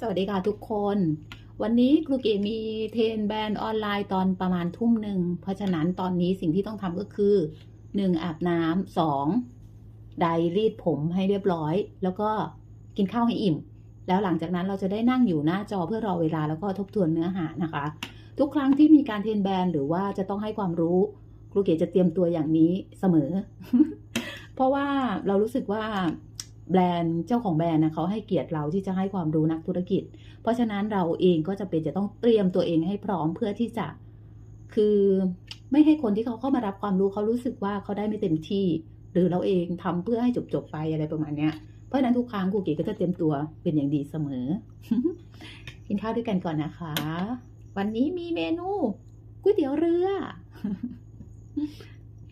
สวัสดีค่ะทุกคน วันนี้ครูเกมีเทรนแบรนด์ออนไลน์ตอนประมาณทุ่มหนึ่ง เพราะฉะนั้นตอนนี้สิ่งที่ต้องทำก็คือหนึ่งอาบน้ำสองไดรีดผมให้เรียบร้อย แล้วก็กินข้าวให้อิ่ม แล้วหลังจากนั้นเราจะได้นั่งอยู่หน้าจอเพื่อรอเวลาแล้วก็ทบทวนเนื้อหานะคะ ทุกครั้งที่มีการเทรนแบรนด์หรือว่าจะต้องให้ความรู้ ครูเกจะเตรียมตัวอย่างนี้เสมอ เพราะว่าเรารู้สึกว่า แบรนด์เจ้าของแบรนด์นะเขาให้เกียรติเราที่จะให้ความรู้นักธุรกิจ เพราะฉะนั้นเราเองก็จะเป็นจะต้องเตรียมตัวเองให้พร้อมเพื่อที่จะ คือไม่ให้คนที่เขาเข้ามารับความรู้เขารู้สึกว่าเขาได้ไม่เต็มที่ หรือเราเองทำเพื่อให้จบๆไปอะไรประมาณเนี้ยเพราะฉะนั้นทุกครั้งครูเก๋ก็จะเตรียมตัวเป็นอย่างดีเสมอ กินข้าวด้วยกันก่อนนะคะ วันนี้มีเมนูก๋วยเตี๋ยวเรือ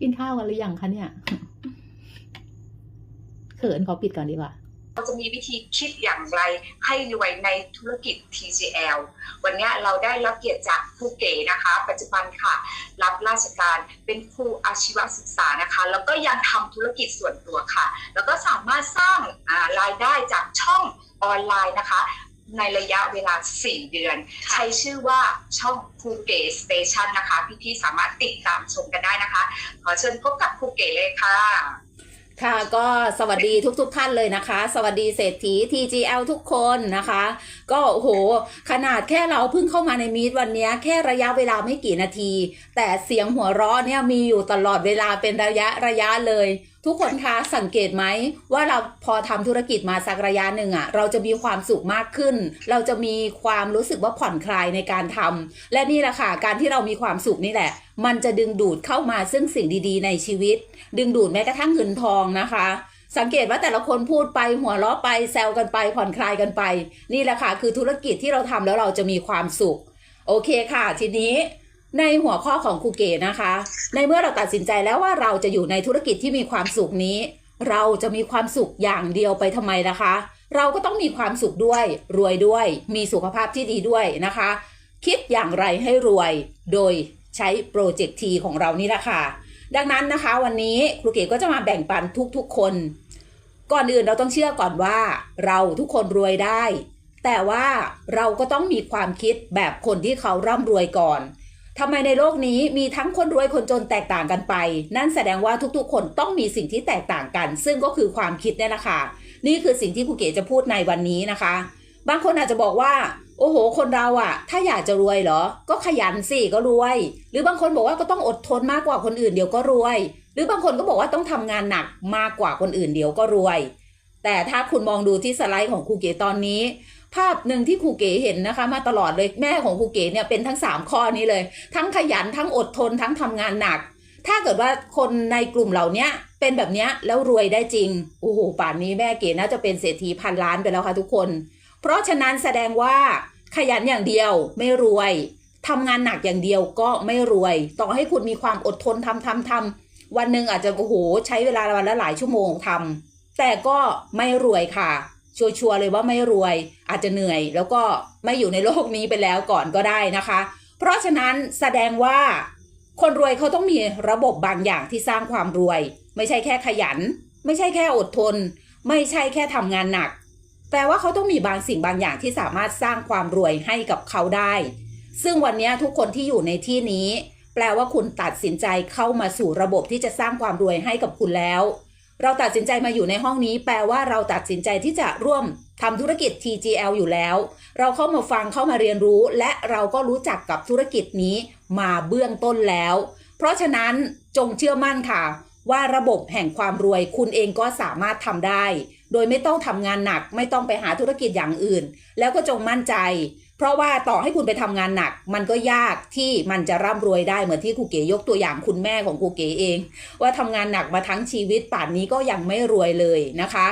กินข้าวกันหรือยังคะเนี่ย เขินขอปิดก่อนดีกว่าเราจะมีวิธีคิดอย่างไรให้รวยในธุรกิจ TCL วันนี้เราได้รับเกียรติจากครูเก๋นะคะ ปัจจุบันค่ะ รับราชการเป็นครูอาชีวศึกษานะคะ แล้วก็ยังทำธุรกิจส่วนตัวค่ะ แล้วก็สามารถสร้างอ่ารายได้จากช่องออนไลน์นะคะ ในระยะเวลา 4 เดือน ใช้ชื่อว่าช่องครูเก๋สเตชันนะคะ พี่ๆสามารถติดตามชมกันได้นะคะ ขอเชิญพบกับครูเก๋เลยค่ะ ค่ะก็สวัสดีทุกๆทท่านเลยนะคะ สวัสดีเศรษฐี TGL ทุกคนนะคะ ก็โอ้โห ขนาดแค่เราเพิ่งเข้ามาในมีดวันนี้แค่ระยะเวลาไม่กี่นาที แต่เสียงหัวเราะเนี่ยมีอยู่ตลอดเวลาเป็นระยะระยะเลย ทุกคนคะสังเกตไหมว่าเราพอทำธุรกิจมาสักระยะหนึ่งอะเราจะมีความสุขมากขึ้น เราจะมีความรู้สึกว่าผ่อนคลายในการทำและนี่แหละค่ะการที่เรามีความสุขนี่แหละ มันจะดึงดูดเข้ามาซึ่งสิ่งดีๆ ในชีวิต ดึงดูดแม้กระทั่งเงินทองนะคะ สังเกตว่าแต่ละคนพูดไปหัวเราะไปแซวกันไปผ่อนคลายกันไป นี่แหละค่ะคือธุรกิจที่เราทำแล้วเราจะมีความสุข โอเคค่ะ ทีนี้ ในหัวข้อของครูเก๋นะคะ ในเมื่อเราตัดสินใจแล้วว่าเราจะอยู่ในธุรกิจที่มีความสุขนี้ เราจะมีความสุขอย่างเดียวไปทำไมล่ะคะ เราก็ต้องมีความสุขด้วย รวยด้วย มีสุขภาพที่ดีด้วยนะคะ คิดอย่างไรให้รวย โดยใช้โปรเจกต์ทีของเรานี่แหละค่ะ ดังนั้นนะคะ วันนี้ครูเก๋ก็จะมาแบ่งปันทุกๆคน ก่อนอื่นเราต้องเชื่อก่อนว่า เราทุกคนรวยได้ แต่ว่าเราก็ต้องมีความคิดแบบคนที่เขาร่ำรวยก่อน ทำไมในโลกนี้มีทั้งคนรวยคนจนแตกต่างกันไป นั่นแสดงว่าทุกๆ คนต้องมีสิ่งที่แตกต่างกัน ซึ่งก็คือความคิดเนี่ยแหละค่ะ นี่คือสิ่งที่ครูเก๋จะพูดในวันนี้นะคะ บางคนอาจจะบอกว่า โอ้โห คนเราอะถ้าอยากจะรวยเหรอ ก็ขยันสิก็รวย หรือบางคนบอกว่าก็ต้องอดทนมากกว่าคนอื่นเดี๋ยวก็รวย หรือบางคนก็บอกว่าต้องทำงานหนักมากกว่าคนอื่นเดี๋ยวก็รวย แต่ถ้าคุณมองดูที่สไลด์ของครูเก๋ตอนนี้ ภาพหนึ่งที่ครูเก๋เห็นนะคะ มาตลอดเลยแม่ของครูเก๋เนี่ยเป็นทั้ง 3 ข้อนี้เลย ทั้งขยันทั้งอดทนทั้งทำงานหนัก ถ้าเกิดว่าคนในกลุ่มเหล่านี้เป็นแบบนี้แล้วรวยได้จริงโอ้โหป่านนี้แม่เก๋น่าจะเป็นเศรษฐีพันล้านไปแล้วค่ะทุกคน เพราะฉะนั้นแสดงว่าขยันอย่างเดียวไม่รวยทำงานหนักอย่างเดียวก็ไม่รวย ต่อให้คุณมีความอดทนทำทำทำวันหนึ่งอาจจะโอ้โหใช้เวลาวันละหลายชั่วโมงทำแต่ก็ไม่รวยค่ะ ชัวร์ๆเลยว่าไม่รวยอาจจะเหนื่อย แล้วก็ไม่อยู่ในโลกนี้ไปแล้วก่อนก็ได้นะคะ เพราะฉะนั้นแสดงว่า คนรวยเขาต้องมีระบบบางอย่างที่สร้างความรวย ไม่ใช่แค่ขยัน ไม่ใช่แค่อดทน ไม่ใช่แค่ทำงานหนัก แปลว่าเขาต้องมีบางสิ่งบางอย่างที่สามารถสร้างความรวยให้กับเขาได้ ซึ่งวันนี้ทุกคนที่อยู่ในที่นี้ แปลว่าคุณตัดสินใจเข้ามาสู่ระบบที่จะสร้างความรวยให้กับคุณแล้ว เราตัดสินใจมาอยู่ในห้องนี้ แปลว่าเราตัดสินใจที่จะร่วมทำธุรกิจ TGL อยู่แล้ว เราเข้ามาฟังเข้ามาเรียนรู้ และเราก็รู้จักกับธุรกิจนี้มาเบื้องต้นแล้ว เพราะฉะนั้นจงเชื่อมั่นค่ะ ว่าระบบแห่งความรวยคุณเองก็สามารถทำได้ โดยไม่ต้องทำงานหนัก ไม่ต้องไปหาธุรกิจอย่างอื่น แล้วก็จงมั่นใจ เพราะว่าต่อให้คุณไปทำงานหนัก มันก็ยากที่มันจะร่ำรวยได้เหมือนที่ครูเก๋ยกตัวอย่างคุณแม่ของครูเก๋เอง ว่าทำงานหนักมาทั้งชีวิตป่านนี้ก็ยังไม่รวยเลยนะคะ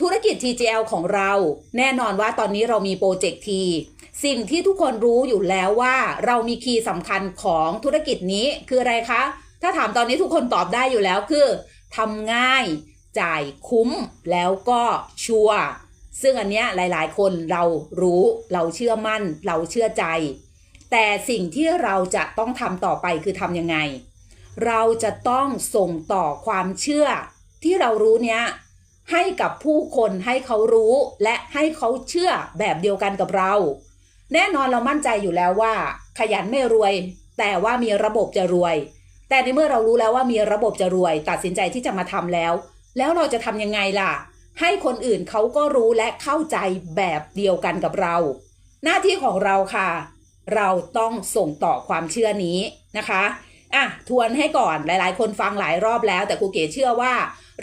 ธุรกิจ TGL ของเราแน่นอนว่าตอนนี้เรามีโปรเจกต์ทีสิ่งที่ทุกคนรู้อยู่แล้วว่าเรามีคีย์สำคัญของธุรกิจนี้คืออะไรคะ ถ้าถามตอนนี้ทุกคนตอบได้อยู่แล้วคือทำง่ายจ่ายคุ้มแล้วก็ชัวร์ ซึ่งอันเนี้ยหลาย ๆ คนเรารู้เราเชื่อมั่น เราเชื่อใจ แต่สิ่งที่เราจะต้องทำต่อไปคือทำยังไง เราจะต้องส่งต่อความเชื่อที่เรารู้เนี้ยให้กับผู้คนให้เขารู้และให้เขาเชื่อแบบเดียวกันกับเรา แน่นอนเรามั่นใจอยู่แล้วว่า ขยันไม่รวย แต่ว่ามีระบบจะรวย แต่ในเมื่อเรารู้แล้วว่ามีระบบจะรวย ตัดสินใจที่จะมาทำแล้ว แล้วเราจะทำยังไงล่ะ ให้คนอื่นเขาก็รู้และเข้าใจแบบเดียวกันกับเรา หน้าที่ของเราค่ะ เราต้องส่งต่อความเชื่อนี้นะคะอะทวนให้ก่อนหลาย ๆ คนฟังหลายรอบแล้ว แต่ครูเก๋เชื่อว่า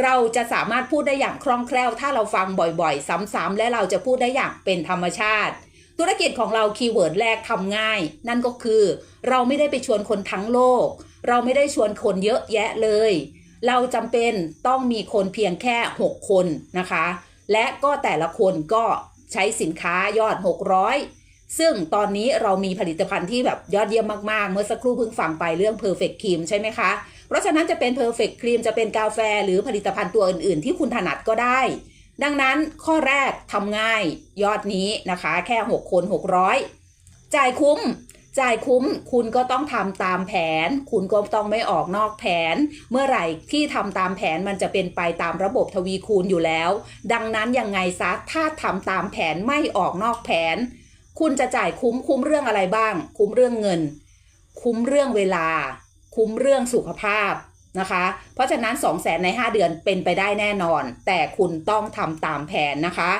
เราจะสามารถพูดได้อย่างคล่องแคล่ว ถ้าเราฟังบ่อยๆ ซ้ำๆและเราจะพูดได้อย่างเป็นธรรมชาติ ธุรกิจของเราคีย์เวิร์ดแรกทำง่าย นั่นก็คือ เราไม่ได้ไปชวนคนทั้งโลก เราไม่ได้ชวนคนเยอะแยะเลย เราจำเป็นต้องมีคนเพียงแค่ 6 คนนะคะ และก็แต่ละคนก็ใช้สินค้ายอด 600 ซึ่งตอนนี้เรามีผลิตภัณฑ์ที่แบบยอดเยี่ยมมากๆ เมื่อสักครู่เพิ่งฟังไปเรื่อง Perfect Cream ใช่ไหมคะ เพราะฉะนั้นจะเป็น Perfect Cream จะเป็นกาแฟหรือผลิตภัณฑ์ตัวอื่นๆ ที่คุณถนัดก็ได้ ดังนั้นข้อแรกทำง่ายยอดนี้นะคะ แค่ 6 คน 600 จ่ายคุ้ม จ่ายคุ้มคุณก็ต้องทำตามแผน คุณก็ต้องไม่ออกนอกแผน เมื่อไหร่ที่ทำตามแผนมันจะเป็นไปตามระบบทวีคูณอยู่แล้ว ดังนั้นยังไงซะถ้าทำตามแผนไม่ออกนอกแผน คุณจะจ่ายคุ้มคุ้มเรื่องอะไรบ้าง คุ้มเรื่องเงิน คุ้มเรื่องเวลา คุ้มเรื่องสุขภาพนะคะ เพราะฉะนั้น 2 0 0แสนใน 5 เดือนเป็นไปได้แน่นอน แต่คุณต้องทำตามแผนนะคะ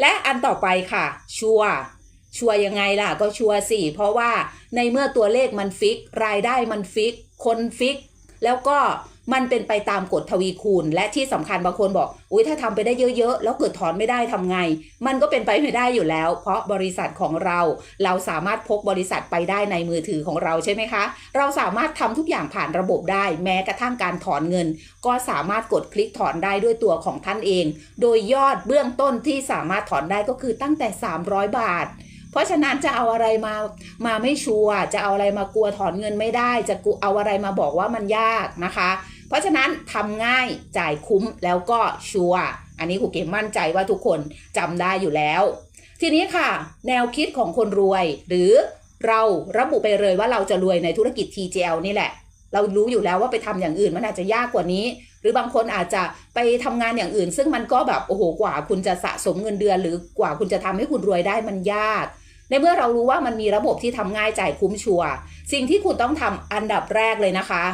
และอันต่อไปค่ะชัวร์ ชัวยังไงล่ะก็ชัวสิเพราะว่าในเมื่อตัวเลขมันฟิก รายได้มันฟิก คนฟิก แล้วก็มันเป็นไปตามกฎทวีคูณ และที่สำคัญบางคนบอก อุ้ยถ้าทำไปได้เยอะๆ แล้วเกิดถอนไม่ได้ทำไง มันก็เป็นไปไม่ได้อยู่แล้ว เพราะบริษัทของเรา เราสามารถพกบริษัทไปได้ในมือถือของเราใช่ไหมคะ เราสามารถทำทุกอย่างผ่านระบบได้ แม้กระทั่งการถอนเงิน ก็สามารถกดคลิกถอนได้ด้วยตัวของท่านเอง โดยยอดเบื้องต้นที่สามารถถอนได้ก็คือตั้งแต่ 300 บาท เพราะฉะนั้นจะเอาอะไรมามาไม่ชัวร์จะเอาอะไรมากลัวถอนเงินไม่ได้ จะกูเอาอะไรมาบอกว่ามันยากนะคะ เพราะฉะนั้นทำง่ายจ่ายคุ้มแล้วก็ชัวร์อันนี้ครูเก๋มั่นใจว่าทุกคนจำได้อยู่แล้ว ทีนี้ค่ะ แนวคิดของคนรวย หรือเราระบุไปเลยว่าเราจะรวยในธุรกิจ TGL นี่แหละ เรารู้อยู่แล้วว่าไปทำอย่างอื่นมันอาจจะยากกว่านี้ หรือบางคนอาจจะไปทำงานอย่างอื่น ซึ่งมันก็แบบโอ้โหกว่า คุณจะสะสมเงินเดือน หรือกว่าคุณจะทำให้คุณรวยได้มันยาก ในเมื่อเรารู้ว่ามันมีระบบที่ทำง่ายจ่ายคุ้มชัวสิ่งที่คุณต้องทำอันดับแรกเลยนะคะ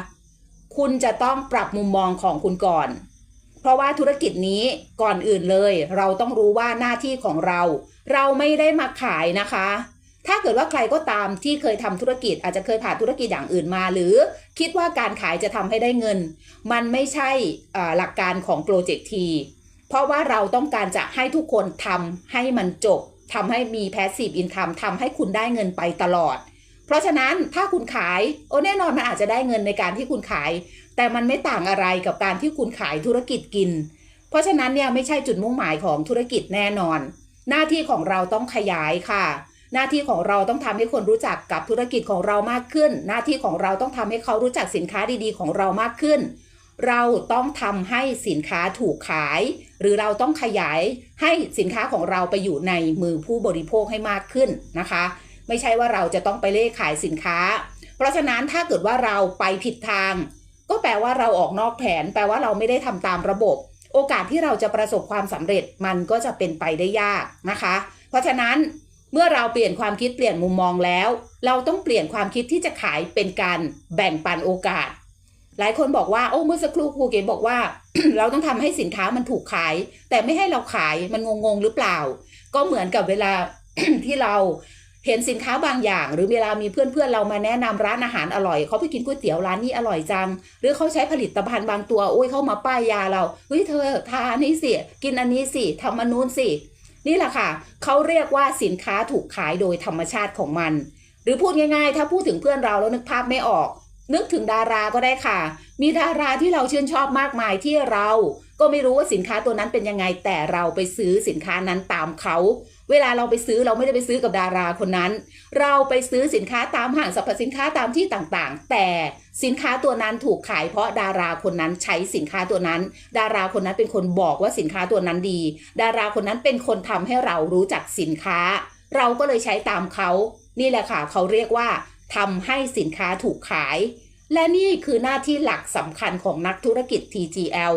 คุณจะต้องปรับมุมมองของคุณก่อน เพราะว่าธุรกิจนี้ก่อนอื่นเลย เราต้องรู้ว่าหน้าที่ของเรา เราไม่ได้มาขายนะคะ ถ้าเกิดว่าใครก็ตามที่เคยทำธุรกิจอาจจะเคยผ่านธุรกิจอย่างอื่นมา หรือคิดว่าการขายจะทำให้ได้เงิน มันไม่ใช่หลักการของโปรเจกต์ทีเพราะว่าเราต้องการจะให้ทุกคนทำให้มันจบ ทำให้มี passive income ทำให้คุณได้เงินไปตลอด เพราะฉะนั้นถ้าคุณขายโอ้แน่นอนมันอาจจะได้เงินในการที่คุณขาย แต่มันไม่ต่างอะไรกับการที่คุณขายธุรกิจกิน เพราะฉะนั้นเนี่ยไม่ใช่จุดมุ่งหมายของธุรกิจแน่นอน หน้าที่ของเราต้องขยายค่ะหน้าที่ของเราต้องทำให้คนรู้จักกับธุรกิจของเรามากขึ้น หน้าที่ของเราต้องทำให้เขารู้จักสินค้าดีๆ ของเรามากขึ้น เราต้องทำให้สินค้าถูกขาย หรือเราต้องขยายให้สินค้าของเราไปอยู่ในมือผู้บริโภคให้มากขึ้นนะคะ ไม่ใช่ว่าเราจะต้องไปเล่ขายสินค้า เพราะฉะนั้นถ้าเกิดว่าเราไปผิดทาง ก็แปลว่าเราออกนอกแผน แปลว่าเราไม่ได้ทำตามระบบ โอกาสที่เราจะประสบความสำเร็จมันก็จะเป็นไปได้ยากนะคะ เพราะฉะนั้นเมื่อเราเปลี่ยนความคิดเปลี่ยนมุมมองแล้ว เราต้องเปลี่ยนความคิดที่จะขายเป็นการแบ่งปันโอกาส หลายคนบอกว่าโอ้เมื่อสักครู่ครูเก๋บอกว่า เราต้องทำให้สินค้ามันถูกขาย แต่ไม่ให้เราขายมันงงๆหรือเปล่า ก็เหมือนกับเวลาที่เราเห็นสินค้าบางอย่าง หรือเวลามีเพื่อนๆเรามาแนะนำร้านอาหารอร่อยเขาไปกินก๋วยเตี๋ยวร้านนี้อร่อยจัง หรือเขาใช้ผลิตภัณฑ์บางตัวโอ้ยเข้ามาป้ายยาเราเฮ้ยเธอทานนี้สิกินอันนี้สิทำอันนู้นสินี่แหละค่ะเขาเรียกว่าสินค้าถูกขายโดยธรรมชาติของมัน หรือพูดง่ายๆ ถ้าพูดถึงเพื่อนเราแล้วนึกภาพไม่ออก นึกถึงดาราก็ได้ค่ะ มีดาราที่เราชื่นชอบมากมายที่เราก็ไม่รู้ว่าสินค้าตัวนั้นเป็นยังไง แต่เราไปซื้อสินค้านั้นตามเขา เวลาเราไปซื้อเราไม่ได้ไปซื้อกับดาราคนนั้น เราไปซื้อสินค้าตามห้างสรรพสินค้าตามที่ต่างๆ แต่สินค้าตัวนั้นถูกขายเพราะดาราคนนั้นใช้สินค้าตัวนั้น ดาราคนนั้นเป็นคนบอกว่าสินค้าตัวนั้นดี ดาราคนนั้นเป็นคนทำให้เรารู้จักสินค้า เราก็เลยใช้ตามเขา นี่แหละค่ะ เขาเรียกว่า ทำให้สินค้าถูกขาย และนี่คือหน้าที่หลักสำคัญของนักธุรกิจ TGL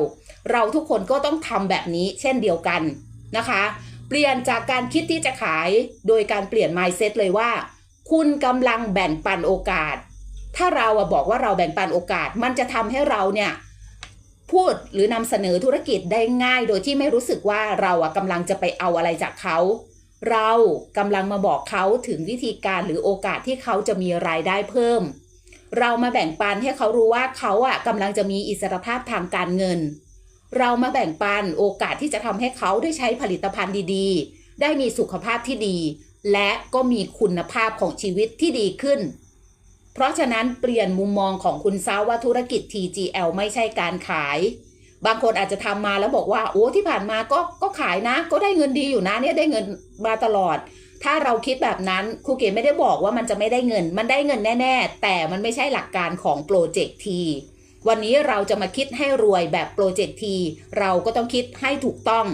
เราทุกคนก็ต้องทำแบบนี้เช่นเดียวกันนะคะ เปลี่ยนจากการคิดที่จะขาย โดยการเปลี่ยน mindset เลยว่า คุณกำลังแบ่งปันโอกาส ถ้าเราบอกว่าเราแบ่งปันโอกาส มันจะทำให้เราเนี่ยพูดหรือนำเสนอธุรกิจได้ง่าย โดยที่ไม่รู้สึกว่าเรากำลังจะไปเอาอะไรจากเขา เรากำลังมาบอกเขาถึงวิธีการหรือโอกาสที่เขาจะมีรายได้เพิ่ม เรามาแบ่งปันให้เขารู้ว่าเขาอะกำลังจะมีอิสรภาพทางการเงิน เรามาแบ่งปันโอกาสที่จะทำให้เขาได้ใช้ผลิตภัณฑ์ดีๆ ได้มีสุขภาพที่ดี และก็มีคุณภาพของชีวิตที่ดีขึ้น เพราะฉะนั้นเปลี่ยนมุมมองของคุณซาว่าธุรกิจ TGL ไม่ใช่การขาย บางคนอาจจะทำมาแล้วบอกว่าโอ้ที่ผ่านมาก็ก็ขายนะ ก็ได้เงินดีอยู่นะเนี่ยได้เงินมาตลอด ถ้าเราคิดแบบนั้นครูเก๋ไม่ได้บอกว่ามันจะไม่ได้เงิน มันได้เงินแน่ ๆ แต่มันไม่ใช่หลักการของโปรเจกต์ทีวันนี้เราจะมาคิดให้รวยแบบโปรเจกต์ทีเราก็ต้องคิดให้ถูกต้อง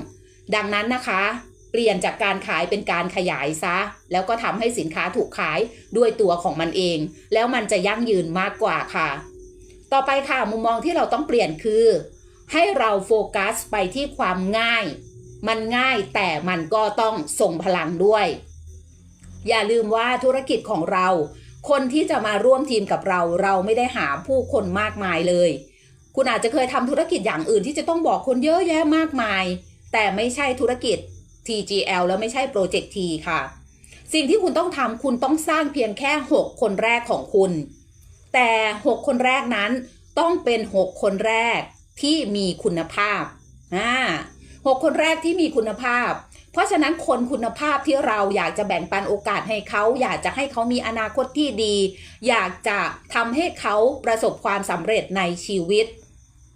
ดังนั้นนะคะ เปลี่ยนจากการขายเป็นการขยายซะ แล้วก็ทำให้สินค้าถูกขายด้วยตัวของมันเอง แล้วมันจะยั่งยืนมากกว่าค่ะ ต่อไปค่ะมุมมองที่เราต้องเปลี่ยนคือ ให้เราโฟกัสไปที่ความง่าย มันง่ายแต่มันก็ต้องส่งพลังด้วย อย่าลืมว่าธุรกิจของเรา คนที่จะมาร่วมทีมกับเรา เราไม่ได้หาผู้คนมากมายเลย คุณอาจจะเคยทำธุรกิจอย่างอื่นที่จะต้องบอกคนเยอะแยะมากมาย แต่ไม่ใช่ธุรกิจ TGL แล้วไม่ใช่โปรเจกต์ T ค่ะ สิ่งที่คุณต้องทำคุณต้องสร้างเพียงแค่ 6 คนแรกของคุณ แต่ 6 คนแรกนั้นต้องเป็น 6 คนแรก ที่มีคุณภาพอ่าหกคนแรกที่มีคุณภาพ เพราะฉะนั้นคนคุณภาพที่เราอยากจะแบ่งปันโอกาสให้เขา อยากจะให้เขามีอนาคตที่ดี อยากจะทำให้เขาประสบความสำเร็จในชีวิต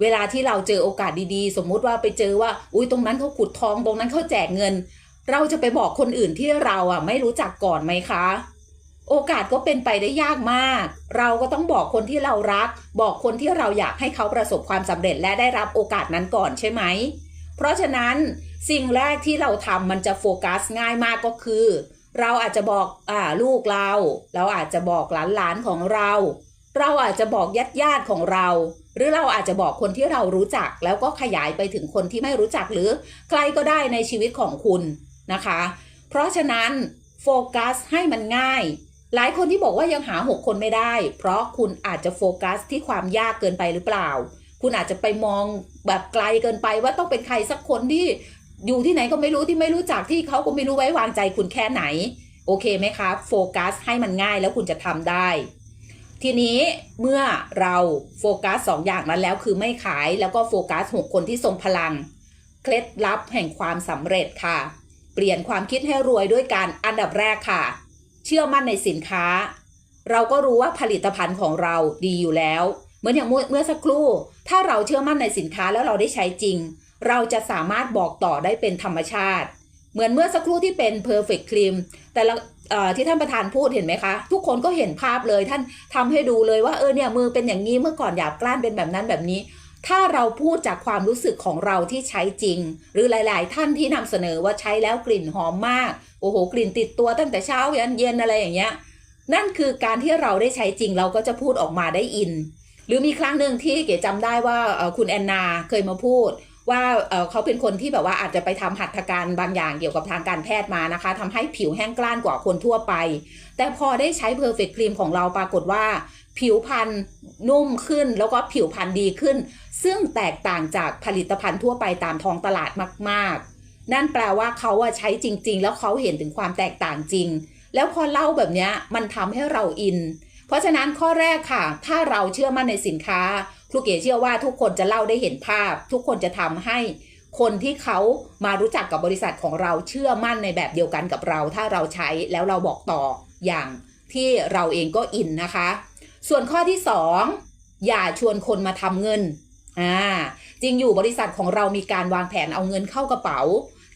เวลาที่เราเจอโอกาสดีๆ สมมุติว่าไปเจอว่า อุ้ยตรงนั้นเขาขุดทองตรงนั้นเขาแจกเงิน เราจะไปบอกคนอื่นที่เราอะไม่รู้จักก่อนไหมคะ โอกาสก็เป็นไปได้ยากมาก เราก็ต้องบอกคนที่เรารัก บอกคนที่เราอยากให้เขาประสบความสำเร็จและได้รับโอกาสนั้นก่อนใช่ไหม เพราะฉะนั้นสิ่งแรกที่เราทำมันจะโฟกัสง่ายมากก็คือ เราอาจจะบอกอ่าลูกเรา เราอาจจะบอกหลานๆของเรา เราอาจจะบอกญาติญาติของเรา หรือเราอาจจะบอกคนที่เรารู้จัก แล้วก็ขยายไปถึงคนที่ไม่รู้จักหรือใครก็ได้ในชีวิตของคุณนะคะ เพราะฉะนั้นโฟกัสให้มันง่าย หลายคนที่บอกว่ายังหา 6 คนไม่ได้ เพราะคุณอาจจะโฟกัสที่ความยากเกินไปหรือเปล่า คุณอาจจะไปมองแบบไกลเกินไปว่าต้องเป็นใครสักคนที่อยู่ที่ไหนก็ไม่รู้ที่ไม่รู้จักที่เขาก็ไม่รู้ไว้วางใจคุณแค่ไหน โอเคไหมคะโฟกัสให้มันง่ายแล้วคุณจะทำได้ ทีนี้เมื่อเราโฟกัสสองอย่างนั้นแล้วคือไม่ขายแล้วก็โฟกัสหกคนที่ทรงพลัง เคล็ดลับแห่งความสำเร็จค่ะ เปลี่ยนความคิดให้รวยด้วยการอันดับแรกค่ะ เชื่อมั่นในสินค้า เราก็รู้ว่าผลิตภัณฑ์ของเราดีอยู่แล้ว เหมือนอย่างเมื่อสักครู่ ถ้าเราเชื่อมั่นในสินค้าแล้วเราได้ใช้จริง เราจะสามารถบอกต่อได้เป็นธรรมชาติ เหมือนเมื่อสักครู่ที่เป็น perfect cream แต่ละที่ท่านประธานพูดเห็นไหมคะ ทุกคนก็เห็นภาพเลยท่านทำให้ดูเลยว่าเออเนี่ยมือเป็นอย่างนี้เมื่อก่อนหยาบกล้านเป็นแบบนั้นแบบนี้ ถ้าเราพูดจากความรู้สึกของเราที่ใช้จริง หรือหลาย ๆ ท่านที่นำเสนอว่าใช้แล้วกลิ่นหอมมาก โอ้โห กลิ่นติดตัวตั้งแต่เช้ายันเย็นอะไรอย่างเงี้ย นั่นคือการที่เราได้ใช้จริงเราก็จะพูดออกมาได้อิน หรือมีครั้งหนึ่งที่เก๋จำได้ว่าคุณแอนนาเคยมาพูด ว่าเอ่อเขาเป็นคนที่แบบว่าอาจจะไปทำหัตถการบางอย่างเกี่ยวกับทางการแพทย์มานะคะทำให้ผิวแห้งกร้านกว่าคนทั่วไป แต่พอได้ใช้ Perfect Cream ของเราปรากฏว่า ผิวพรรณนุ่มขึ้นแล้วก็ผิวพรรณดีขึ้น ซึ่งแตกต่างจากผลิตภัณฑ์ทั่วไปตามท้องตลาดมาก ๆ นั่นแปลว่าเขาอะใช้จริง ๆ แล้วเขาเห็นถึงความแตกต่างจริง แล้วพอเล่าแบบนี้มันทำให้เราอิน เพราะฉะนั้นข้อแรกค่ะ ถ้าเราเชื่อมั่นในสินค้า ครูเก๋เชื่อว่าทุกคนจะเล่าได้เห็นภาพ ทุกคนจะทำให้คนที่เขามารู้จักกับบริษัทของเราเชื่อมั่นในแบบเดียวกันกับเรา ถ้าเราใช้แล้วเราบอกต่ออย่างที่เราเองก็อินนะคะ ส่วนข้อที่สองอย่าชวนคนมาทำเงินอ่าจริงอยู่บริษัทของเรามีการวางแผนเอาเงินเข้ากระเป๋า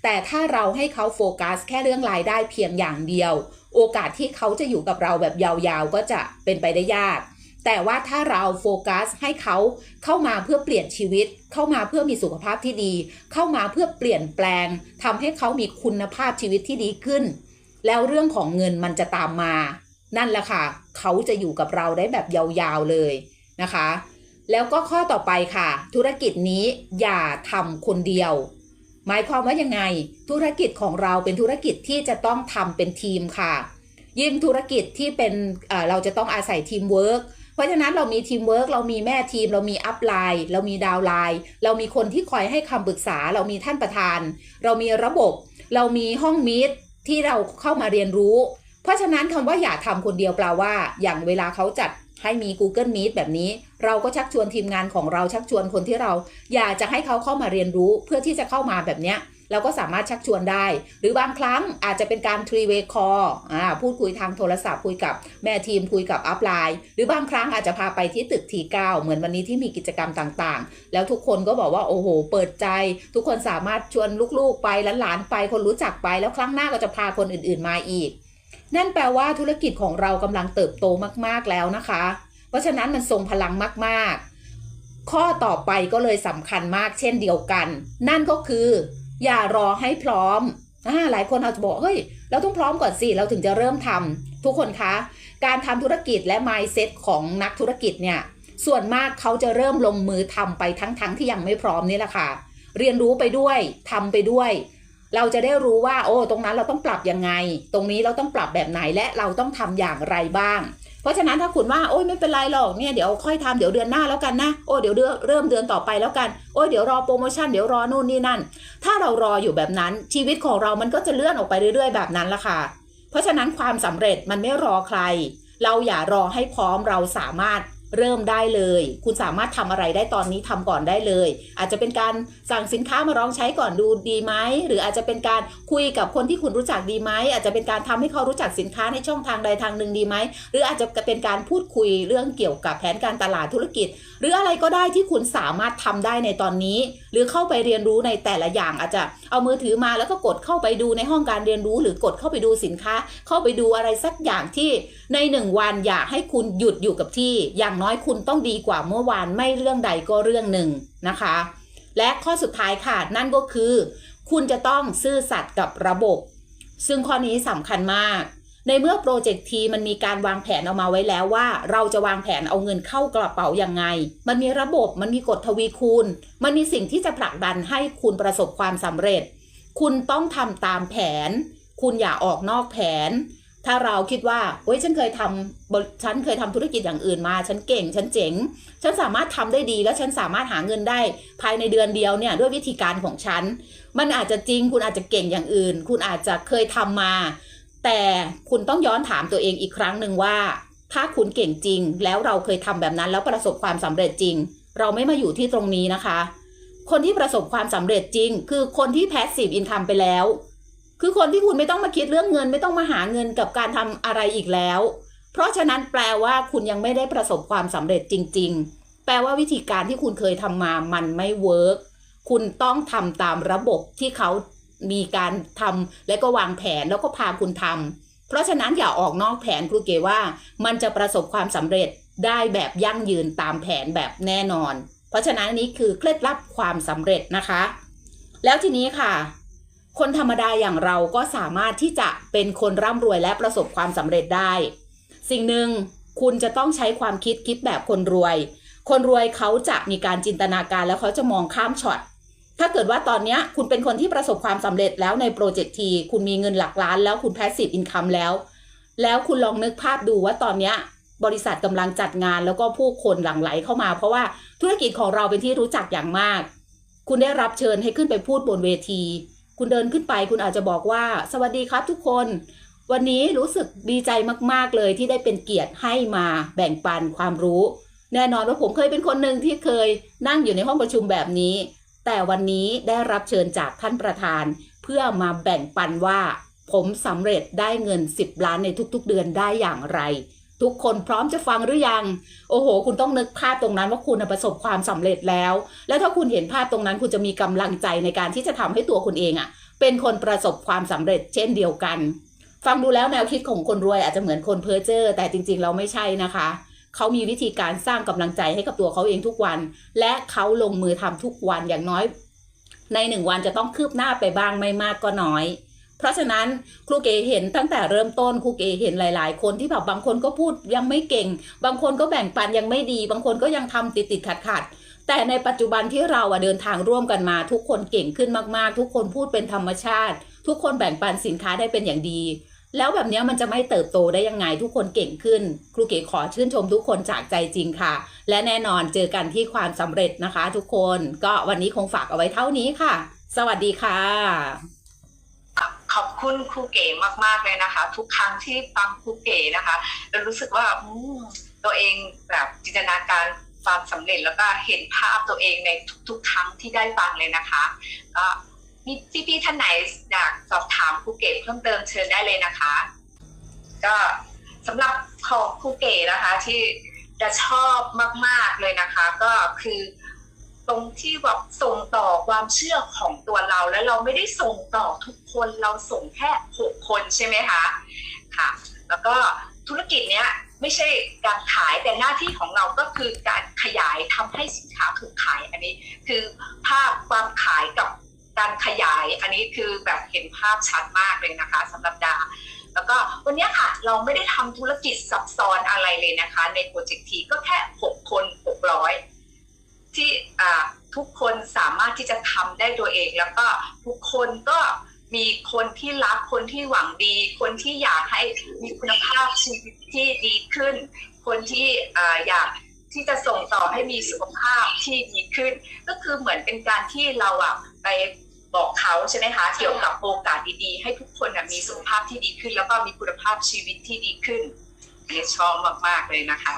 แต่ถ้าเราให้เขาโฟกัสแค่เรื่องรายได้เพียงอย่างเดียว โอกาสที่เขาจะอยู่กับเราแบบยาวๆก็จะเป็นไปได้ยาก แต่ว่าถ้าเราโฟกัสให้เขาเข้ามาเพื่อเปลี่ยนชีวิต เข้ามาเพื่อมีสุขภาพที่ดี เข้ามาเพื่อเปลี่ยนแปลงทำให้เขามีคุณภาพชีวิตที่ดีขึ้น แล้วเรื่องของเงินมันจะตามมา นั่นแหละค่ะ เขาจะอยู่กับเราได้แบบยาวๆเลยนะคะ แล้วก็ข้อต่อไปค่ะ ธุรกิจนี้อย่าทำคนเดียว หมายความว่ายังไง ธุรกิจของเราเป็นธุรกิจที่จะต้องทำเป็นทีมค่ะ ยิ่งธุรกิจที่เป็นเราจะต้องอาศัยทีมเวิร์ก เพราะฉะนั้นเรามีทีมเวิร์กเรามีแม่ทีม เรามีอัพไลน์เรามีดาวไลน์เรามีคนที่คอยให้คำปรึกษา เรามีท่านประธาน เรามีระบบ เรามีห้องมีตที่เราเข้ามาเรียนรู้ เพราะฉะนั้นคำว่าอย่าทำคนเดียวแปลว่า อย่างเวลาเขาจัดให้มี Google Meet แบบนี้ เราก็ชักชวนทีมงานของเราชักชวนคนที่เรา อยากจะให้เขาเข้ามาเรียนรู้เพื่อที่จะเข้ามาแบบเนี้ย เราก็สามารถชักชวนได้ หรือบางครั้งอาจจะเป็นการ three way call อ่าพูดคุยทางโทรศัพท์คุยกับแม่ทีมคุยกับอัพไลน์หรือบางครั้งอาจจะพาไปที่ตึกทีเก้าเหมือนวันนี้ที่มีกิจกรรมต่างๆ แล้วทุกคนก็บอกว่าโอ้โห เปิดใจ ทุกคนสามารถชวนลูกๆไปหลานๆไปคนรู้จักไปแล้วครั้งหน้าก็จะพาคนอื่นๆมาอีก นั่นแปลว่าธุรกิจของเรากำลังเติบโตมากๆแล้วนะคะ เพราะฉะนั้นมันทรงพลังมากๆ ข้อต่อไปก็เลยสำคัญมากเช่นเดียวกัน นั่นก็คือ อย่ารอให้พร้อมอ่าหลายคนอาจจะบอกเฮ้ยเราต้องพร้อมก่อนสิเราถึงจะเริ่มทำทุกคนคะการทำธุรกิจและ mindset ของนักธุรกิจเนี่ยส่วนมากเขาจะเริ่มลงมือทำไปทั้งๆทที่ยังไม่พร้อมนี่แหละค่ะ เรียนรู้ไปด้วยทำไปด้วย เราจะได้รู้ว่า โอ้ ตรงนั้นเราต้องปรับยังไง ตรงนี้เราต้องปรับแบบไหนและเราต้องทำอย่างไรบ้าง เพราะฉะนั้นถ้าคุณว่าโอ้ยไม่เป็นไรหรอกเนี่ยเดี๋ยวค่อยทำเดี๋ยวเดือนหน้าแล้วกันนะโอ้เดี๋ยวเริ่มเดือนต่อไปแล้วกันโอ้ยเดี๋ยวรอโปรโมชั่นเดี๋ยวรอนู่นนี่นั่น ถ้าเรารออยู่แบบนั้นชีวิตของเรามันก็จะเลื่อนออกไปเรื่อย ๆ แบบนั้นละค่ะ เพราะฉะนั้นความสำเร็จมันไม่รอใคร เราอย่ารอให้พร้อมเราสามารถ เริ่มได้เลย คุณสามารถทำอะไรได้ตอนนี้ทำก่อนได้เลย อาจจะเป็นการสั่งสินค้ามาลองใช้ก่อนดูดีไหมหรืออาจจะเป็นการคุยกับคนที่คุณรู้จักดีไหมอาจจะเป็นการทำให้เขารู้จักสินค้าในช่องทางใดทางหนึ่งดีไหมหรืออาจจะเป็นการพูดคุยเรื่องเกี่ยวกับแผนการตลาดธุรกิจ หรืออะไรก็ได้ที่คุณสามารถทำได้ในตอนนี้ หรือเข้าไปเรียนรู้ในแต่ละอย่างอาจจะเอามือถือมาแล้วก็กดเข้าไปดูในห้องการเรียนรู้ หรือกดเข้าไปดูสินค้า เข้าไปดูอะไรสักอย่างที่ในหนึ่งวันอยากให้คุณหยุดอยู่กับที่อย่างน้อยคุณต้องดีกว่าเมื่อวานไม่เรื่องใดก็เรื่องหนึ่งนะคะ และข้อสุดท้ายค่ะนั่นก็คือ คุณจะต้องซื่อสัตย์กับระบบ ซึ่งข้อนี้สำคัญมาก ในเมื่อโปรเจกต์ทีมันมีการวางแผนออกมาไว้แล้วว่า เราจะวางแผนเอาเงินเข้ากระเป๋ายังไง มันมีระบบมันมีกฎทวีคูณ มันมีสิ่งที่จะผลักดันให้คุณประสบความสำเร็จ คุณต้องทำตามแผน คุณอย่าออกนอกแผน ถ้าเราคิดว่าโอ้ยฉันเคยทำฉันเคยทำธุรกิจอย่างอื่นมา ฉันเก่ง ฉันเจ๋ง ฉันสามารถทำได้ดี แล้วฉันสามารถหาเงินได้ภายในเดือนเดียวเนี่ยด้วยวิธีการของฉัน มันอาจจะจริง คุณอาจจะเก่งอย่างอื่น คุณอาจจะเคยทำมา แต่คุณต้องย้อนถามตัวเองอีกครั้งหนึ่งว่า ถ้าคุณเก่งจริง แล้วเราเคยทำแบบนั้น แล้วประสบความสำเร็จจริง เราไม่มาอยู่ที่ตรงนี้นะคะ คนที่ประสบความสำเร็จจริง คือคนที่แพสซีฟอินคัมไปแล้ว คือคนที่คุณไม่ต้องมาคิดเรื่องเงิน ไม่ต้องมาหาเงินกับการทำอะไรอีกแล้ว เพราะฉะนั้นแปลว่าคุณยังไม่ได้ประสบความสำเร็จจริง ๆ แปลว่าวิธีการที่คุณเคยทำมามันไม่เวิร์กคุณต้องทำตามระบบที่เขามีการทำและก็วางแผนแล้วก็พาคุณทำเพราะฉะนั้นอย่าออกนอกแผนครูเกว่า มันจะประสบความสำเร็จได้แบบยั่งยืนตามแผนแบบแน่นอน เพราะฉะนั้นนี้คือเคล็ดลับความสำเร็จนะคะ แล้วทีนี้ค่ะ คนธรรมดาอย่างเราก็สามารถที่จะเป็นคนร่ำรวยและประสบความสำเร็จได้ สิ่งหนึ่งคุณจะต้องใช้ความคิดคิดแบบคนรวย คนรวยเขาจะมีการจินตนาการแล้วเขาจะมองข้ามช็อต ถ้าเกิดว่าตอนนี้คุณเป็นคนที่ประสบความสำเร็จแล้วในโปรเจกต์ทีคุณมีเงินหลักล้านแล้วคุณแพสซีฟอินคัมแล้ว แล้วคุณลองนึกภาพดูว่าตอนนี้บริษัทกำลังจัดงานแล้วก็ผู้คนหลั่งไหลเข้ามา เพราะว่าธุรกิจของเราเป็นที่รู้จักอย่างมาก คุณได้รับเชิญให้ขึ้นไปพูดบนเวที คุณเดินขึ้นไปคุณอาจจะบอกว่า สวัสดีครับทุกคน วันนี้รู้สึกดีใจมากๆเลยที่ได้เป็นเกียรติให้มาแบ่งปันความรู้ แน่นอนว่าผมเคยเป็นคนหนึ่งที่เคยนั่งอยู่ในห้องประชุมแบบนี้ แต่วันนี้ได้รับเชิญจากท่านประธาน เพื่อมาแบ่งปันว่า ผมสำเร็จได้เงิน 10 ล้านในทุกๆเดือนได้อย่างไร ทุกคนพร้อมจะฟังหรือยัง โอ้โห คุณต้องนึกภาพตรงนั้นว่าคุณประสบความสำเร็จแล้ว แล้วถ้าคุณเห็นภาพตรงนั้น คุณจะมีกำลังใจในการที่จะทำให้ตัวคุณเองอะ่ะ เป็นคนประสบความสำเร็จเช่นเดียวกัน ฟังดูแล้วแนวคิดของคนรวยอาจจะเหมือนคนเพ้อเจ้อแต่จริงๆเราไม่ใช่นะคะเขามีวิธีการสร้างกำลังใจให้กับตัวเขาเองทุกวัน และเขาลงมือทำทุกวันอย่างน้อย ในหนึ่งวันจะต้องคืบหน้าไปบ้างไม่มากก็น้อย เพราะฉะนั้นครูเก๋เห็นตั้งแต่เริ่มต้นครูเก๋เห็นหลาย ๆ คนที่แบบบางคนก็พูดยังไม่เก่ง บางคนก็แบ่งปันยังไม่ดี บางคนก็ยังทำติดติดขัดขัดแต่ในปัจจุบันที่เราเดินทางร่วมกันมา ทุกคนเก่งขึ้นมาก ๆ ทุกคนพูดเป็นธรรมชาติ ทุกคนแบ่งปันสินค้าได้เป็นอย่างดี แล้วแบบนี้มันจะไม่เติบโตได้ยังไง ทุกคนเก่งขึ้น ครูเก๋ขอชื่นชมทุกคนจากใจจริงค่ะ และแน่นอนเจอกันที่ความสำเร็จนะคะ ทุกคนก็วันนี้คงฝากเอาไว้เท่านี้ค่ะ สวัสดีค่ะ ขอบคุณครูเก๋มากๆเลยนะคะ ทุกครั้งที่ฟังครูเก๋นะคะเรารู้สึกว่าตัวเองแบบจินตนาการความสำเร็จแล้วก็เห็นภาพตัวเองในทุก ๆ ครั้งที่ได้ฟังเลยนะคะก็มีพี่ๆท่านไหนอยากสอบถามครูเก๋เพิ่มเติมเชิญได้เลยนะคะ ก็สำหรับของครูเก๋นะคะที่จะชอบมาก ๆเลยนะคะ ก็คือ ตรงที่แบบส่งต่อความเชื่อของตัวเรา แล้วเราไม่ได้ส่งต่อทุกคนเราส่งแค่หกคนใช่ไหมคะค่ะ แล้วก็ธุรกิจเนี้ยไม่ใช่การขายแต่หน้าที่ของเราก็คือการขยายทำให้สินค้าถูกขายอันนี้ คือภาพความขายกับการขยายอันนี้คือแบบเห็นภาพชัดมากเลยนะคะสำหรับดา แล้วก็วันนี้ค่ะเราไม่ได้ทำธุรกิจซับซ้อนอะไรเลยนะคะ ในโปรเจกต์ทีก็แค่หกคนหกร้อย ที่ทุกคนสามารถที่จะทำได้ตัวเอง แล้วก็ทุกคนก็มีคนที่รักคนที่หวังดี คนที่อยากให้มีคุณภาพชีวิตที่ดีขึ้น คนที่ออยากที่จะส่งต่อให้มีสุขภาพที่ดีขึ้น ก็คือเหมือนเป็นการที่เราอะไปบอกเขาใช่ไหมคะเกี่ยวกับโอกาสดีๆ ให้ทุกคนมีสุขภาพที่ดีขึ้น แล้วก็มีคุณภาพชีวิตที่ดีขึ้นอันนี้ชอบมากๆเลยนะคะ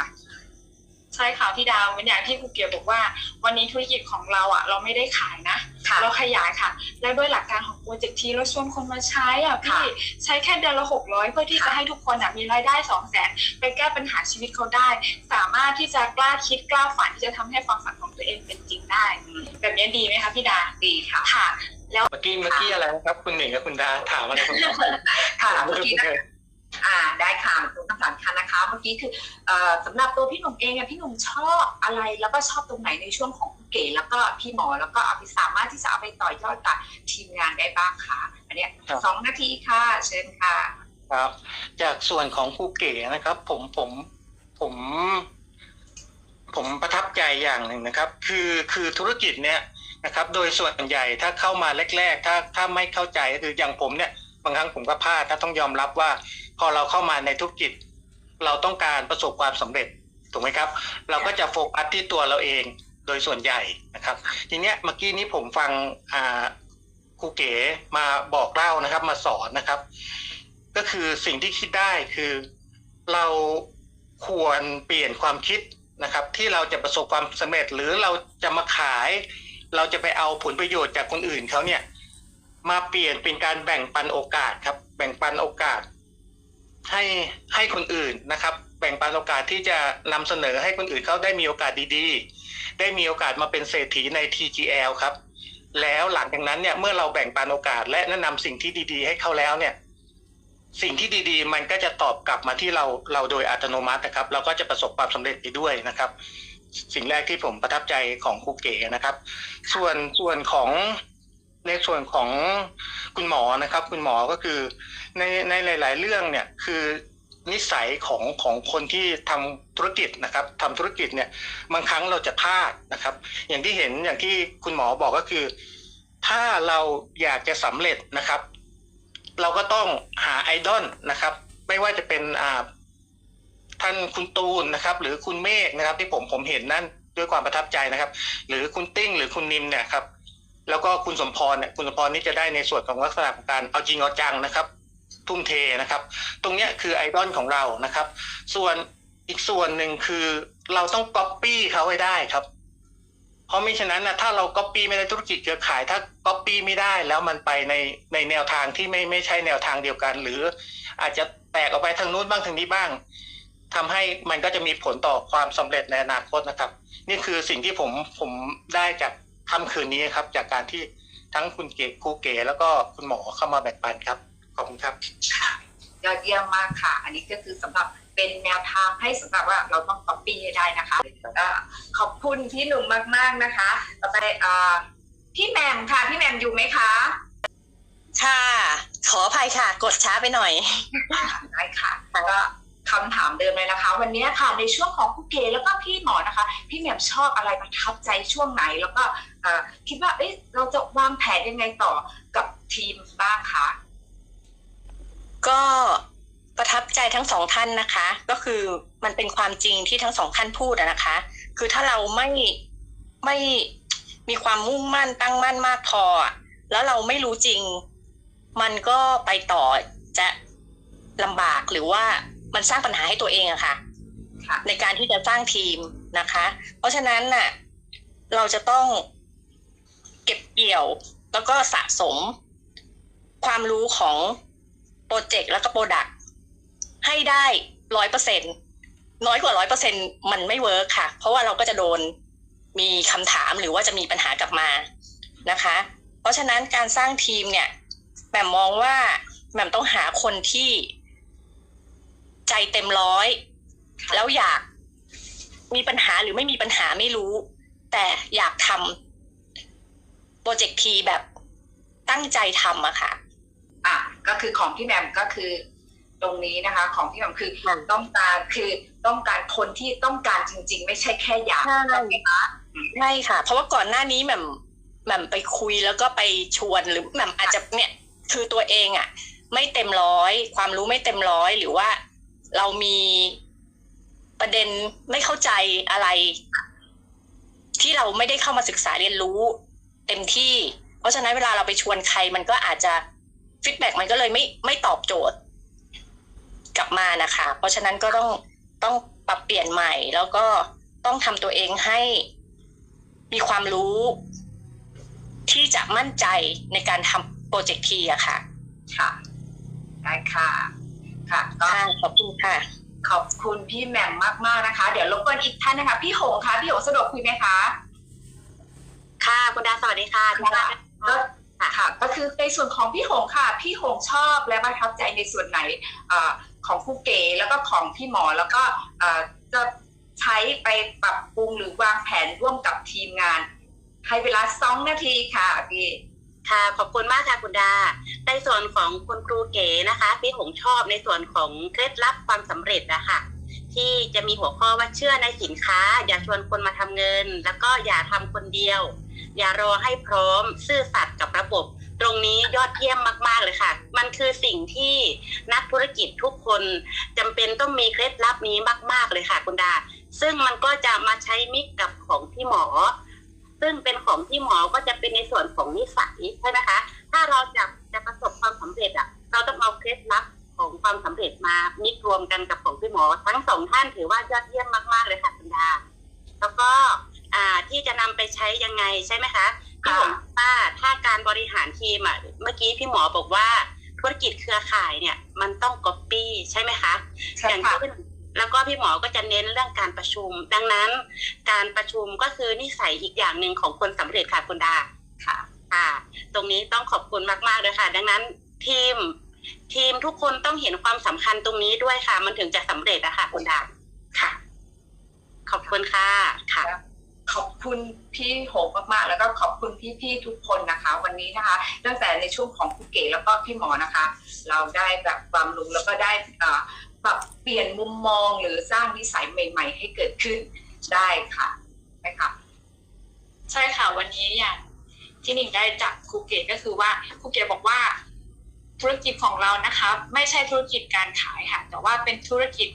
ใช่ค่ะพี่ดาวเหมือนอย่างที่ครูเกียวบอกว่า วันนี้ธุรกิจของเราอะ เราไม่ได้ขายนะค่ะเราขยายค่ะ แล้วด้วยหลักการของโปรเจกต์ทีเราชวนคนมาใช้อะพี่ค่ะใช้แค่เดือนละหกร้อยเพื่อที่ค่ะจะให้ทุกคนอะมีรายได้สองแสนไปแก้ปัญหาชีวิตเขาได้ สามารถที่จะกล้าคิดกล้าฝันที่จะทำให้ความฝันของตัวเองเป็นจริงได้ แบบนี้ดีไหมคะพี่ดาดีค่ะค่ะเมื่อกี้เมื่อกี้อะไรนะครับคุณหนิงกับคุณดาถามอะไรคุณค่ะเมื่อกี้นะอ่าได้ค่ะตรงคำถามค่ะนะคะ เมื่อกี้คือเอ่อสำหรับตัวพี่หนุ่มเองอะพี่หนุ่มชอบอะไรแล้วก็ชอบตรงไหนในช่วงของคุณเก๋แล้วก็พี่หมอแล้วก็เอาไปสามารถที่จะเอาไปต่อยอดกับทีมงานได้บ้างค่ะอันเนี้ยสองนาทีค่ะ เชิญค่ะครับ จากส่วนของครูเก๋นะครับ ผมผมผม ผมประทับใจอย่างหนึ่งนะครับ คือคือธุรกิจเนี้ยนะครับ โดยส่วนใหญ่ถ้าเข้ามาแรก ๆ ถ้าถ้าไม่เข้าใจก็คืออย่างผมเนี่ยบางครั้งผมก็พลาดถ้าต้องยอมรับว่า พอเราเข้ามาในธุรกิจ เราต้องการประสบความสำเร็จถูกไหมครับ เราก็จะโฟกัสที่ตัวเราเองโดยส่วนใหญ่นะครับ ทีเนี้ยเมื่อกี้นี้ผมฟังครูเก๋มาบอกเล่านะครับ มาสอนนะครับ ก็คือสิ่งที่คิดได้คือเราควรเปลี่ยนความคิดนะครับ ที่เราจะประสบความสำเร็จหรือเราจะมาขาย เราจะไปเอาผลประโยชน์จากคนอื่นเขาเนี่ย มาเปลี่ยนเป็นการแบ่งปันโอกาสครับ แบ่งปันโอกาส ให้ให้คนอื่นนะครับ แบ่งปันโอกาสที่จะนำเสนอให้คนอื่นเขาได้มีโอกาสดีๆ ได้มีโอกาสมาเป็นเศรษฐีใน TGL ครับ แล้วหลังจากนั้นเนี่ยเมื่อเราแบ่งปันโอกาสและแนะนำสิ่งที่ดีๆ ให้เขาแล้วเนี่ย สิ่งที่ดีๆ มันก็จะตอบกลับมาที่เราเราโดยอัตโนมัตินะครับ เราก็จะประสบความสำเร็จไปด้วยนะครับ สิ่งแรกที่ผมประทับใจของครูเก๋นะครับ ส่วนส่วนของ ในส่วนของคุณหมอนะครับ คุณหมอก็คือในในหลาย ๆ เรื่องเนี่ยคือนิสัยของของคนที่ทำธุรกิจนะครับทำธุรกิจเนี่ยบางครั้งเราจะพลาดนะครับ อย่างที่เห็นอย่างที่คุณหมอบอกก็คือ ถ้าเราอยากจะสำเร็จนะครับ เราก็ต้องหาไอดอลนะครับ ไม่ว่าจะเป็นอ่าท่านคุณตูนนะครับ หรือคุณเมฆนะครับ ที่ผมผมเห็นนั่นด้วยความประทับใจนะครับ หรือคุณติ้งหรือคุณนิมเนี่ยครับ แล้วก็คุณสมพรเนี่ยคุณสมพรนี่จะได้ในส่วนของลักษณะของการเอาจริงเอาจังนะครับ ทุ่มเทนะครับ ตรงเนี้ยคือไอดอลของเรานะครับ ส่วนอีกส่วนหนึ่งคือเราต้องก๊อปปี้เขาให้ได้ครับ เพราะไม่ฉะนั้นนะถ้าเราก๊อปปี้ไม่ได้ธุรกิจเครือข่าย ถ้าก๊อปปี้ไม่ได้แล้วมันไปในในแนวทางที่ไม่ไม่ใช่แนวทางเดียวกัน หรืออาจจะแตกออกไปทางนู้นบ้างทางนี้บ้างทำให้มันก็จะมีผลต่อความสำเร็จในอนาคตนะครับ นี่คือสิ่งที่ผมผมได้จาก ค่ำคืนนี้ครับ จากการที่ทั้งคุณเก๋ครูเก๋แล้วก็คุณหมอเข้ามาแบ่งปันครับ ขอบคุณครับค่ะยอดเยี่ยมมากค่ะ อันนี้ก็คือสำหรับเป็นแนวทางให้สำหรับว่าเราต้อง copy ให้ได้นะคะก็ขอบคุณพี่หนุ่มมาก ๆนะคะ ต่อไปเอ่อพี่แหมมค่ะ พี่แหมมอยู่ไหมคะ ค่ะ ขออภัยค่ะ กดช้าไปหน่อยได้ค่ะก็ คำถามเดิมเลยนะคะ วันนี้ค่ะในช่วงของผู้เกแล้วก็พี่หมอนะคะ พี่แหม่มชอบอะไรประทับใจช่วงไหน แล้วก็คิดว่าเอ๊ะเราจะวางแผนยังไงต่อกับทีมบ้างคะก็ประทับใจทั้งสองท่านนะคะ ก็คือมันเป็นความจริงที่ทั้งสองท่านพูดนะคะ คือถ้าเราไม่ไม่มีความมุ่งมั่นตั้งมั่นมากพอ แล้วเราไม่รู้จริง มันก็ไปต่อจะลำบากหรือว่า มันสร้างปัญหาให้ตัวเองอะค่ะค่ะ ในการที่จะสร้างทีมนะคะ เพราะฉะนั้นน่ะ เราจะต้องเก็บเกี่ยวแล้วก็สะสมความรู้ของโปรเจกต์แล้วก็โปรดักต์ให้ได้ร้อยเปอร์เซ็นน้อยกว่าร้อยเปอร์เซ็นมันไม่เวิร์คค่ะ เพราะว่าเราก็จะโดนมีคำถามหรือว่าจะมีปัญหากลับมานะคะ เพราะฉะนั้นการสร้างทีมเนี่ยแหม่มมองว่าแหม่มต้องหาคนที่ ใจเต็มร้อย แล้วอยากมีปัญหาหรือไม่มีปัญหาไม่รู้ แต่อยากทำโปรเจกต์ทีแบบตั้งใจทำอะค่ะ อะ ก็คือของพี่แหม่มก็คือตรงนี้นะคะ ของพี่แหม่มคือค่ะต้องการคือต้องการคนที่ต้องการจริง ๆ ไม่ใช่แค่อยากใช่ใช่ไหมคะใช่ค่ะ เพราะว่าก่อนหน้านี้แหม่มแหม่มไปคุยแล้วก็ไปชวนหรือแหม่มอาจจะเนี่ย คือตัวเองอะไม่เต็มร้อย ความรู้ไม่เต็มร้อยหรือว่า เรามีประเด็นไม่เข้าใจอะไร ที่เราไม่ได้เข้ามาศึกษาเรียนรู้ เต็มที่ เพราะฉะนั้นเวลาเราไปชวนใครมันก็อาจจะฟีดแบ็มันก็เลยไม่ไม่ตอบโจทย์ กลับมานะคะ เพราะฉะนั้นก็ต้องต้องปรับเปลี่ยนใหม่ แล้วก็ต้องทำตัวเองให้มีความรู้ ที่จะมั่นใจในการทำโปรเจกต์ทีอะค่ะ ค่ะ ได้ค่ะ ค่ะก็ค่ะขอบคุณค่ะ ขอบคุณพี่แหม่มมากๆนะคะ เดี๋ยวรบกวนอีกท่านนะคะ พี่หงคะพี่หงสะดวกคุยไหมคะ ค่ะคุณดาสวัสดีค่ะทุกท่านก็ค่ะก็คือในส่วนของพี่หงค่ะ พี่หงชอบและประทับใจในส่วนไหนเอ่อของครูเก๋แล้วก็ของพี่หมอแล้วก็เอ่อจะใช้ไปปรับปรุงหรือวางแผนร่วมกับทีมงานให้เวลาสองนาทีค่ะพี่ ค่ะขอบคุณมากค่ะคุณดา ในส่วนของคุณครูเก๋นะคะพี่หงชอบในส่วนของเคล็ดลับความสำเร็จนะคะที่จะมีหัวข้อว่าเชื่อในสินค้า อย่าชวนคนมาทำเงิน แล้วก็อย่าทำคนเดียว อย่ารอให้พร้อมซื่อสัตย์กับระบบ ตรงนี้ยอดเยี่ยมมาก ๆ เลยค่ะ มันคือสิ่งที่นักธุรกิจทุกคนจำเป็นต้องมีเคล็ดลับนี้มาก ๆ เลยค่ะคุณดา ซึ่งมันก็จะมาใช้มิกกับของพี่หมอ ซึ่งเป็นของที่หมอก็จะเป็นในส่วนของนิสัยใช่ไหมคะ ถ้าเราจะจะประสบความสำเร็จอะ เราต้องเอาเคล็ดลับของความสำเร็จมามิกรวมกันกับของพี่หมอ ทั้งสองท่านถือว่ายอดเยี่ยมมากๆเลยค่ะคุณดา แล้วก็อ่าที่จะนำไปใช้ยังไงใช่ไหมคะพี่หมอว่าถ้าการบริหารทีมอะเมื่อกี้พี่หมอบอกว่าธุรกิจเครือข่ายเนี่ย มันต้องก๊อปปี้ใช่ไหมคะใช่อย่างค่ะเช่น แล้วก็พี่หมอก็จะเน้นเรื่องการประชุม ดังนั้นการประชุมก็คือนิสัยอีกอย่างหนึ่งของคนสำเร็จค่ะคุณดาค่ะค่ะตรงนี้ต้องขอบคุณมากๆเลยค่ะ ดังนั้นทีมทีมทุกคนต้องเห็นความสำคัญตรงนี้ด้วยค่ะ มันถึงจะสำเร็จอะค่ะคุณดาค่ะ ขอบคุณค่ะค่ะ ขอบคุณพี่โหมากๆ แล้วก็ขอบคุณพี่ๆทุกคนนะคะ วันนี้นะคะตั้งแต่ในช่วงของครูเก๋แล้วก็พี่หมอนะคะ เราได้แบบความรู้แล้วก็ได้อ่อ ปรับเปลี่ยนมุมมองหรือสร้างนิสัยใหม่ ๆ ให้เกิดขึ้นได้ค่ะนะคะใช่ค่ะวันนี้อย่างที่หนิงได้จากครูเก๋ก็คือว่าครูเก๋บอกว่า ธุรกิจของเรานะคะไม่ใช่ธุรกิจการขายค่ะแต่ว่าเป็นธุรกิจ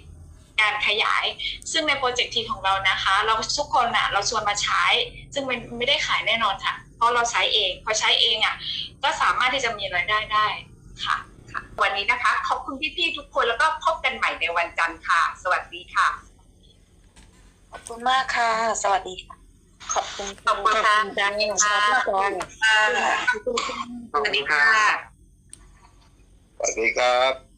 การขยาย ซึ่งในโปรเจกต์ทีของเรานะคะ เราทุกคนน่ะเราชวนมาใช้ ซึ่งมันไม่ได้ขายแน่นอนค่ะ เพราะเราใช้เอง พอใช้เองอะก็สามารถที่จะมีรายได้ได้ค่ะ ค่ะวันนี้นะคะ ขอบคุณพี่ๆทุกคนแล้วก็พบกันใหม่ในวันจันทร์ค่ะ สวัสดีค่ะ ขอบคุณมากค่ะ สวัสดีค่ะ ขอบคุณขอบคุณค่ะจังสวัสดีค่ะสวัสดีค่ะ สวัสดีครับ